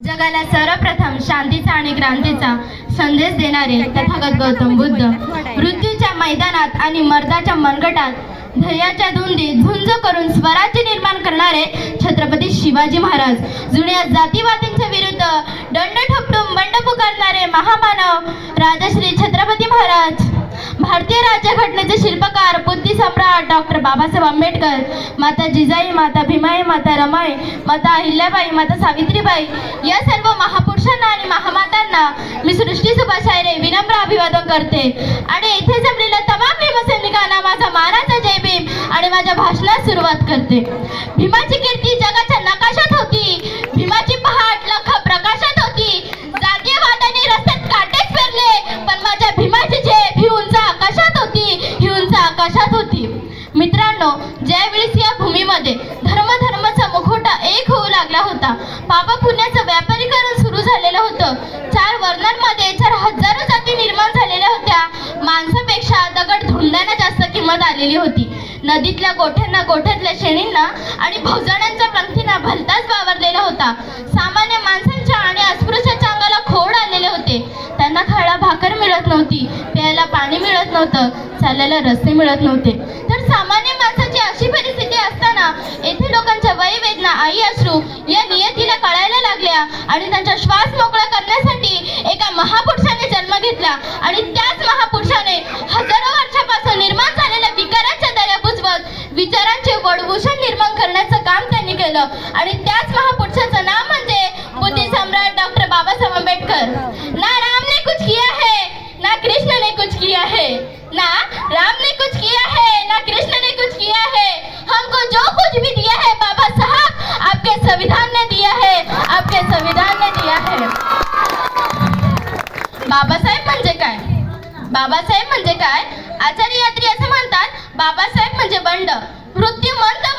जगाला सर्वप्रथम शांतीचा आणि क्रांतीचा संदेश देणारे तथागत गौतम बुद्ध. मृत्यूच्या मैदानात आणि मर्दाच्या मनगटात धैर्याच्या धुंदीत झुंज करून स्वराज्य निर्माण करणारे छत्रपती शिवाजी महाराज. जुन्या जातीवादींच्या विरुद्ध दंड ठपटून बंड पुकारणारे महामानव राजश्री छत्रपती महाराज. भारतीय राज्यघटनेचे शिल्पकार बुद्धी सम्राट डॉक्टर बाबासाहेब आंबेडकर माता जिजाई माता भीमाई माता रमाई माता अहिल्याबाई माता सावित्रीबाई या सर्व महापुरुषांना आणि महामातांना मी सृष्टी सुभाषायरे विनम्र अभिवादन करते. आणि इथे जमलेल्या तमाम भीमसैनिकांना माझा मानाचा जय भीम आणि माझ्या भाषणास सुरुवात करते. भीमाची कीर्ती आणि भोजनांचा पंक्तींना भलताच वावरलेला होता. सामान्य माणसांच्या आणि अस्पृश्याच्या अंगाला खोड आलेले होते. त्यांना खायला भाकर मिळत नव्हती प्यायला पाणी मिळत नव्हतं चालायला रस्ते मिळत नव्हते. तर सामान्य माणसाची अशी परिस्थिती असताना येथे लोकांच्या वयवेदना आई अश्रू या नियतीला कळायला लागल्या आणि त्यांचा श्वास मोकळा करण्यासाठी एका महापुरुषाने जन्म घेतला आणि त्याच महापुरुषाने हजारो केलं. आणि त्याच महापुरुषाचं नाव म्हणजे बुद्धी सम्राट डॉक्टर बाबासाहेब आंबेडकर. ना राम ने कुछ किया है ना कृष्ण ने कुछ किया है. ना राम ने कुछ किया है ना कृष्ण ने कुछ किया है. हमको जो कुछ भी दिया है बाबा साहब आपके संविधान ने दिया है आपके संविधान ने दिया है. बाबासाहेब म्हणजे काय? बाबासाहेब म्हणजे काय? आचार्य यात्री असं म्हणतात बाबासाहेब म्हणजे बंड. मृत्यूमंत बंड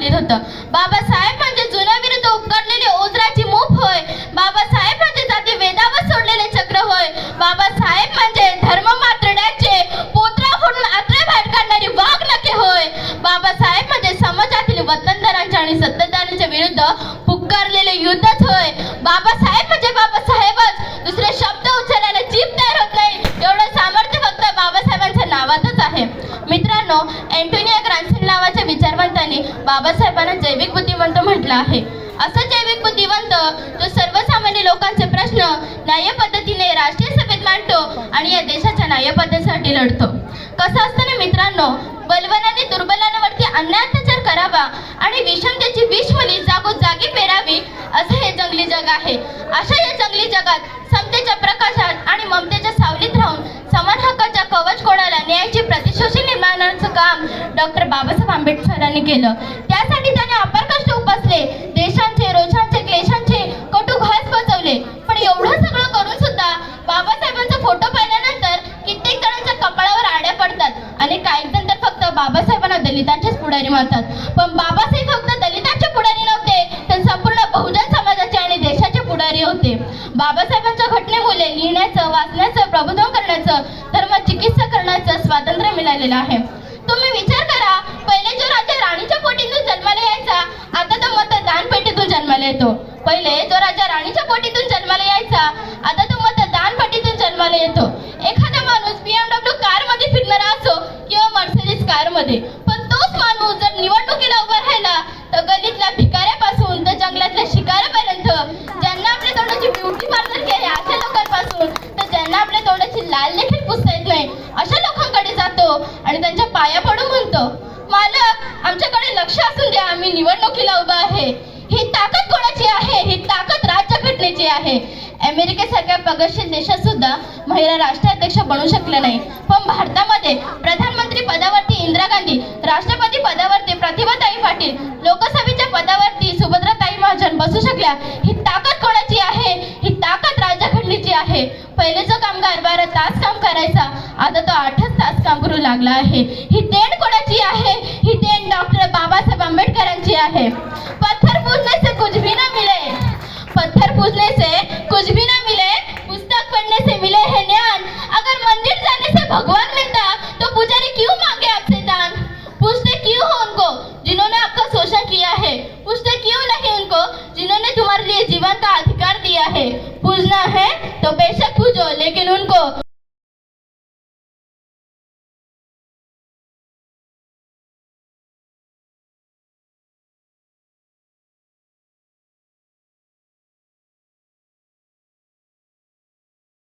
घालीत होतं. बाबासाहेब म्हणजे जुन्या विरुद्ध उपकारलेली ओझराची मूप होय. बाबासाहेब म्हणजे जाती वेदावर सोडलेले चक्र होय. बाबासाहेब म्हणजे धर्म मात्रण्याचे पोत्रा फोडून आत्रे बाहेर काढणारी वाघ नके होय. बाबासाहेब म्हणजे समाजातील वतनदारांच्या आणि सत्ताधाऱ्यांच्या विरुद्ध पुकारलेले युद्धच होय. बाबासाहेब म्हणजे बाबासाहेबच. दुसरे शब्द उच्चारायला जीभ तयार होत नाही. एवढं सामर्थ्य फक्त बाबासाहेबांच्या नावातच आहे. मित्रांनो अँटोनिया विचारवंतांनी बाबासाहेबांना जैविक बुद्धिमंत म्हटलं आहे. असं जैविक बुद्धिवंत जो सर्वसामान्य लोकांचे प्रश्न न्याय पद्धतीने राष्ट्रीय सभेत मांडतो आणि या देशाच्या न्यायपद्धतीसाठी लढतो. कसं असतं ना मित्रांनो बलवानाने दुर्बलांवरती अन्याय अत्याचार करावा आणि विषमतेची विषमली जागोजागी पेरावी असं हे जंगली जग आहे. अशा या जंगली जगात समतेच्या प्रकाशात आणि ममतेच्या सावलीत राहून समान हक्काच्या कवच कोणाला न्यायाची प्रतिशोषी निर्माणाचं काम डॉक्टर बाबासाहेब आंबेडकरांनी केलं. त्यासाठी त्याने अपार कष्ट उपासले. देशांचे रोषांचे क्लेशांचे कटू घास बसवले पण एवढं सगळं करून सुद्धा बाबासाहेबांचा फोटो पाहिल्यानंतर कित्येक जणांच्या कपाळावर आड्या पडतात. आणि काही जण तर फक्त बाबासाहेबांना दलितांचेच पुढारी मानतात. पण बाबासाहेब फक्त दलितांचे पुढारी नव्हते तर संपूर्ण बहुजन समाजाचे आणि देशाचे पुढारी होते. बाबासाहेबांच्या घटनेमुळे लिहिण्याचं वाचण्याचं प्रबोधन करण्याचं धर्म चिकित्सा करण्याचं स्वातंत्र्य मिळालेलं आहे तुम्ही विचार करा पहिले जो राजा राणीच्या पोटीतून जन्माला यायचा आता तो मतदान पेटीतून जन्माला येतो. पहिले तो राजा राणीच्या पोटीतून जन्माला यायचा. आता तो मतदान दानपटीतून जन्माला येतो. एखादा माणूस बीएमडब्ल्यू कारमध्ये फिरणारा असो किंवा मर्सिडीज कारमध्ये पण तोच माणूस जर निवडणुकीला उभा राहिला तर गल्लीतल्या भिकाऱ्यापासून तर जंगलातल्या शिकाऱ्यापर्यंत ज्यांना आपल्या तोंडाची ब्युटी पार्लर केली अशा लोकांपासून तर ज्यांना आपल्या तोंडाची लाल देखील पुसता येत नाही अशा लोकांकडे जातो आणि त्यांच्या पाया पडून म्हणतो. मालक आमच्याकडे लक्ष असून द्या आम्ही निवडणुकीला उभा आहे. ही ताकद कोणाची आहे? ही ताकद राज्यघटनेची आहे. अमेरिकेसारख्या प्रगतशील देशात सुद्धा महिला राष्ट्राध्यक्ष बनू शकल्या नाही. पण भारतामध्ये प्रधानमंत्री पदावरती इंदिरा गांधी राष्ट्रपती पदावरती प्रतिभाताई पाटील लोकसभेच्या पदावरती सुभद्राताई महाजन बसू शकल्या. ही ताकद कोणाची आहे? ही ताकद राज्यघटनेची आहे. पहिले जो कामगार बारा तास काम करायचा आता तो आठच तास काम करू लागला आहे. ही देण कोणाची आहे? ही देण डॉक्टर बाबासाहेब आंबेडकरांची आहे. पूजने से कुछ भी ना मिले, पुस्तक पढ़ने से मिले है ज्ञान। अगर मंदिर जाने से भगवान मिलता तो पुजारी क्यों मांगे आपसे दान? पूछते क्यों हो उनको, जिन्होंने आपका शोषण किया है? पूछते क्यों नहीं उनको, जिन्होंने तुम्हारे लिए जीवन का अधिकार दिया है? पूजना है तो बेशक पूजो, लेकिन उनको